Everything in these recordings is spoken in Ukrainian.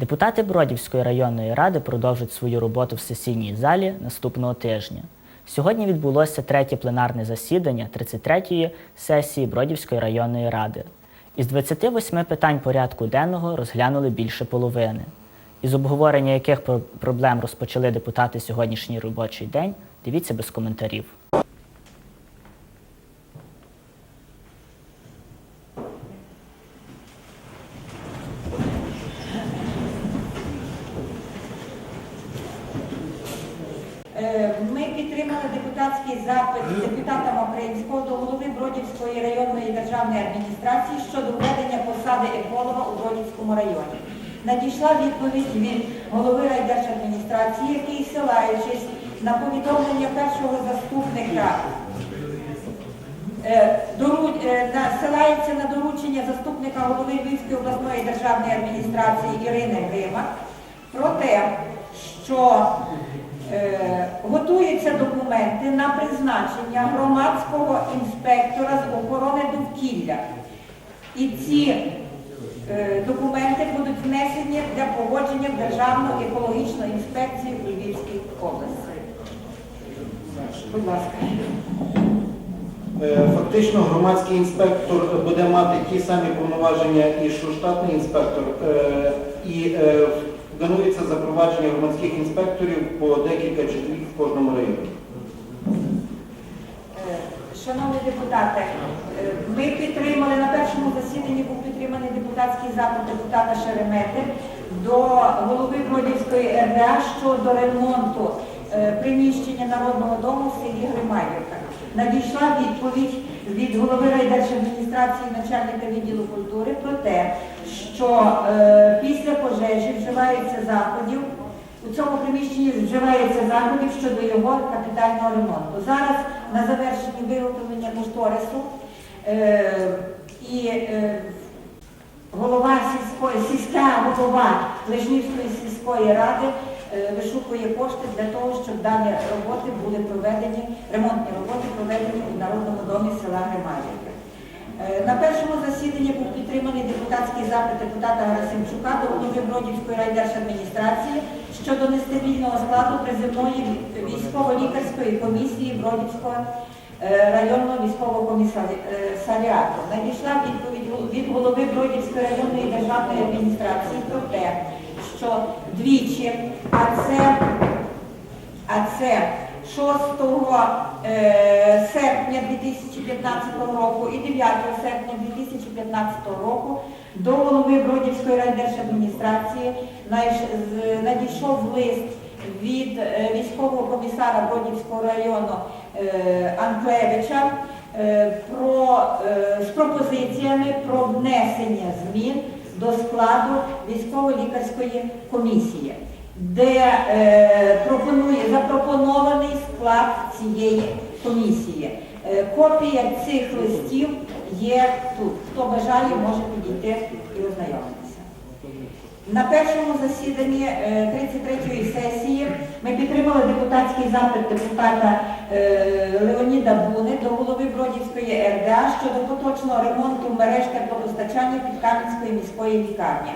Депутати Бродівської районної ради продовжать свою роботу в сесійній залі наступного тижня. Сьогодні відбулося третє пленарне засідання 33-ї сесії Бродівської районної ради. Із 28 питань порядку денного розглянули більше половини. Із обговорення яких про- проблем розпочали депутати сьогоднішній робочий день, дивіться без коментарів. Ми підтримали депутатський запит депутата Мокринського до голови Бродівської районної державної адміністрації щодо введення посади еколога у Бродівському районі. Надійшла відповідь від голови райдержадміністрації, який, силаючись на повідомлення першого заступника, е, е, на- силається на доручення заступника голови Львівської обласної державної адміністрації Ірини Грима про те, що е, готуються документи на призначення громадського інспектора з охорони довкілля. І ці е, документи будуть внесені для погодження в Державну екологічну інспекцію у Львівській області. Будь ласка. Е, Фактично громадський інспектор буде мати ті самі повноваження і що штатний інспектор. Е, І е, планується запровадження громадських інспекторів по декілька чоловік в кожному районі. Е, Шановні депутати, е, ми підтримали на першому засіданні був підтриманий депутатський запит депутата Шеремети до голови Бродівської РДА щодо ремонту е, приміщення Народного дому в селі Гримайлівка. Надійшла відповідь від голови райдержадміністрації начальника відділу культури про те, що е, після пожежі вживаються заходів у цьому приміщенні вживається заходів щодо його капітального ремонту. Зараз на завершенні виготовлення кошторису е, і е, голова сільської, сільська голова Лежнівської сільської ради е, вишукує кошти для того, щоб дані роботи були проведені, ремонтні роботи проведені у Народному домі села Грималівка. Е, На першому засіданні був підтриманий депутатський запит депутата Гарасимчука до голови Бродівської райдержадміністрації щодо нестабільного складу приземної військово-лікарської комісії Бродівського е, районного військового комісаріату. Надійшла відповідь від голови Бродівської районної державної адміністрації про те, що двічі, а це а це 6 е, серпня 2015 року і 9 серпня 2015 року до голови Бродівської райдержадміністрації надійшов лист від е, військового комісара Бродівського району е, Анклевича е, про, е, з пропозиціями про внесення змін до складу військово-лікарської комісії де е, пропонує запропонований склад цієї комісії. Е, копія цих листів є тут. Хто бажає, може підійти і ознайомитися. На першому засіданні е, 33-ї сесії ми підтримали депутатський запит депутата е, Леоніда Буни до голови Бродівської РДА щодо поточного ремонту мереж теплопостачання Підкам'янської міської лікарні.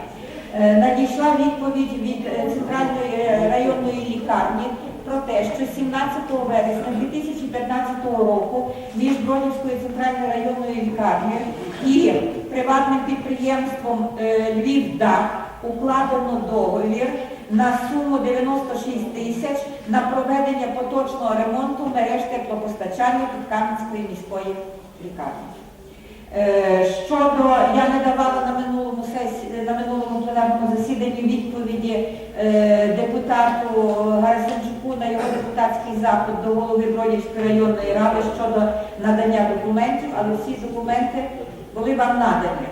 Е, Надійшла відповідь від е, центральної е, районної лікарні про те, що 17 вересня 2015 року між Бродівською центральною районною лікарнею і приватним підприємством Львівдах укладено договір на суму 96 тисяч на проведення поточного ремонту мереж теплопостачання Підкам'янської міської лікарні. Щодо, я не давала на минулому сесії, на минулому пленарному засіданні відповіді е, депутату Гарасенчуку на його депутатський запит до голови Бродівської районної ради щодо надання документів, але всі документи були вам надані.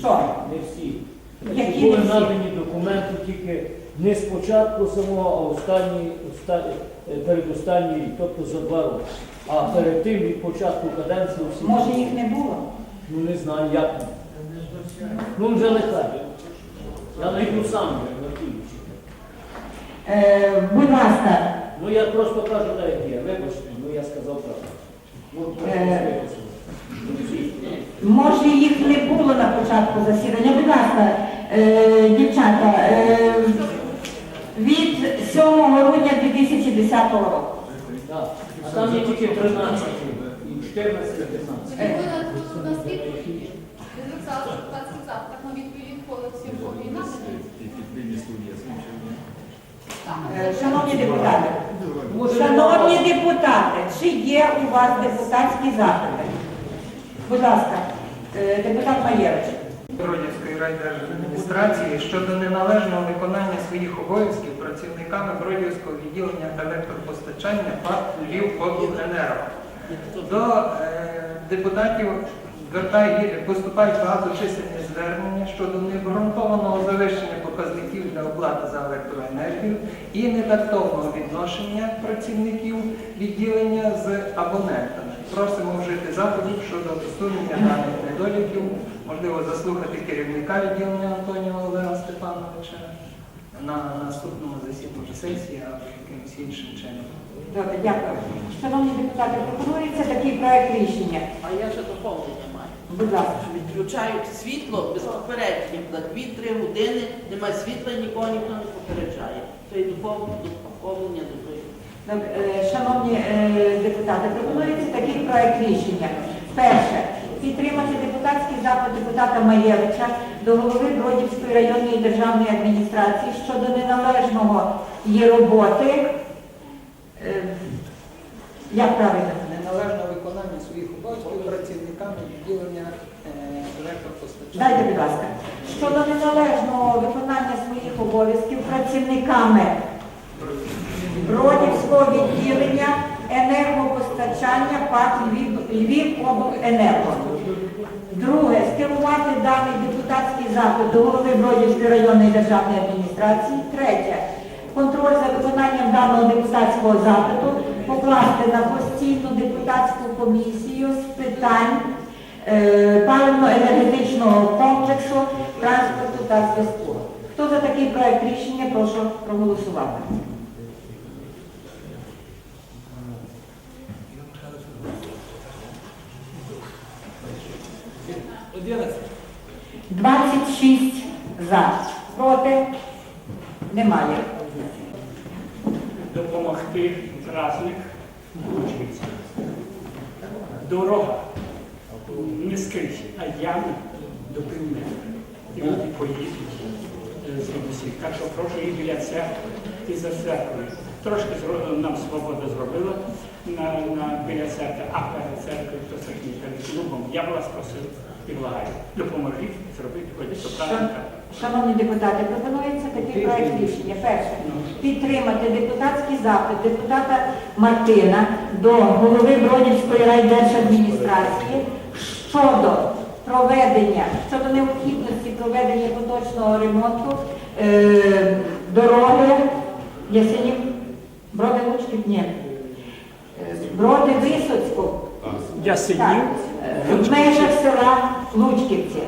Що? Не всі. Які Були не всі? надані документи тільки не спочатку самого, а останній, останній, е, передостанній, тобто за два роки. А перед тим від початку каденції всі. Може їх не було? Ну не знаю, як. Ну вже нехай. Я найду сам готуючи. Е, будь ласка, Ну я просто кажу, так як є. Вибачте, ну я сказав правду. Ну, Е. Може, їх не було на початку засідання. Будь ласка, е, дівчата, е, від 7 грудня 2010 року. Так. А там є тільки 13, і 14, і 15. Е. Ви на світ записали, Шановні депутати, шановні депутати, чи є у вас депутатські запити? Будь ласка, е, депутат Маєвич. Бродівської райдержадміністрації щодо неналежного виконання своїх обов'язків працівниками Бродівського відділення електропостачання ПАТ Львівобленерго. До е, депутатів звертає- поступають багаточисельні звернення щодо необґрунтованого завищення показників для оплати за електроенергію і нетактовного відношення працівників відділення з абонентами. Просимо вжити заходів щодо усунення даних недоліків, можливо, заслухати керівника відділення Антоніо Олега Степановича на наступному засіданні сесії або якимось іншим чином. Добре, дякую. Шановні депутати, пропонується такий проект рішення. А я ще доповнення. Будь ласка. Відключають світло без попередження. На 2-3 години немає світла, нікого ніхто не попереджає. Це і доповнення, до того. Е, Шановні е, депутати, пропонується такий проект рішення. Перше. Підтримати депутатський запит депутата Маєвича до голови Бродівської районної державної адміністрації щодо неналежного її роботи. Е, Як правильно? Неналежне виконання своїх обов'язків працівниками відділення електропостачання. Дайте, будь ласка. Щодо неналежного виконання своїх обов'язків працівниками Бродівського відділення енергопостачання ПАК Львів, Львівобленерго. Друге, скерувати даний депутатський запит до голови Бродівської районної державної адміністрації. Третє, контроль за виконанням даного депутатського запиту покласти на постійну депутатську комісію з питань паливно-енергетичного комплексу, транспорту та зв'язку. Хто за такий проект рішення, прошу проголосувати. Одинадцять. 26 за. Проти? Немає. допомогти Лучниці. Дорога не скрізь, а ями до півметра. І люди поїдуть е, звідси. Так що прошу і біля церкви, і за церквою. Трошки нам свобода зробила на, на, біля церкви, а перед церквою, то такий перед клубом. Я вас просив і благаю. Допоможіть зробити хоч то правильно. Шановні депутати, пропонується такий проект рішення. Перше, підтримати депутатський запит депутата Мартина до голови Бродівської райдержадміністрації щодо проведення, щодо необхідності проведення поточного ремонту е, дороги Ясенів, Броди Лучків, ні. Е, Броди Висоцьку. Ясенів. Е, в межах села Лучківці.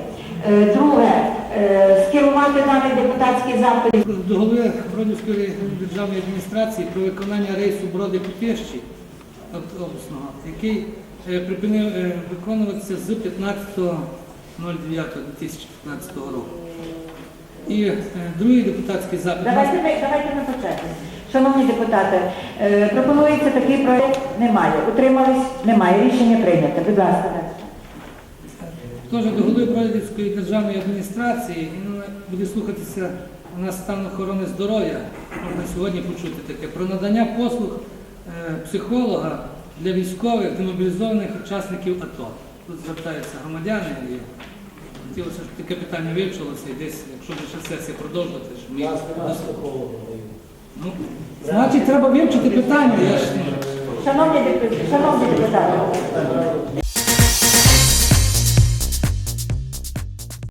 Е, Друге, е, скерувати даний депутатський запит до голови Бродівської державної адміністрації про виконання рейсу Броди Путирщі обласного, який припинив е, виконуватися з 15.09.2015 року. І е, другий депутатський запит. Давайте давайте ми почнемо. Шановні депутати, е, пропонується такий проект, немає. Утримались? Немає. Рішення прийнято. Будь ласка. Теж до голови Бродівської державної адміністрації ну, буде слухатися у нас стан охорони здоров'я. Можна сьогодні почути таке про надання послуг е, психолога для військових демобілізованих учасників АТО. Тут звертаються громадяни і хотілося, щоб таке питання вивчилося і десь, якщо ще сесія продовжувати, щоб мій... Ну, значить, треба вивчити питання. Я ж, ну, Шановні депутати, шановні депутати,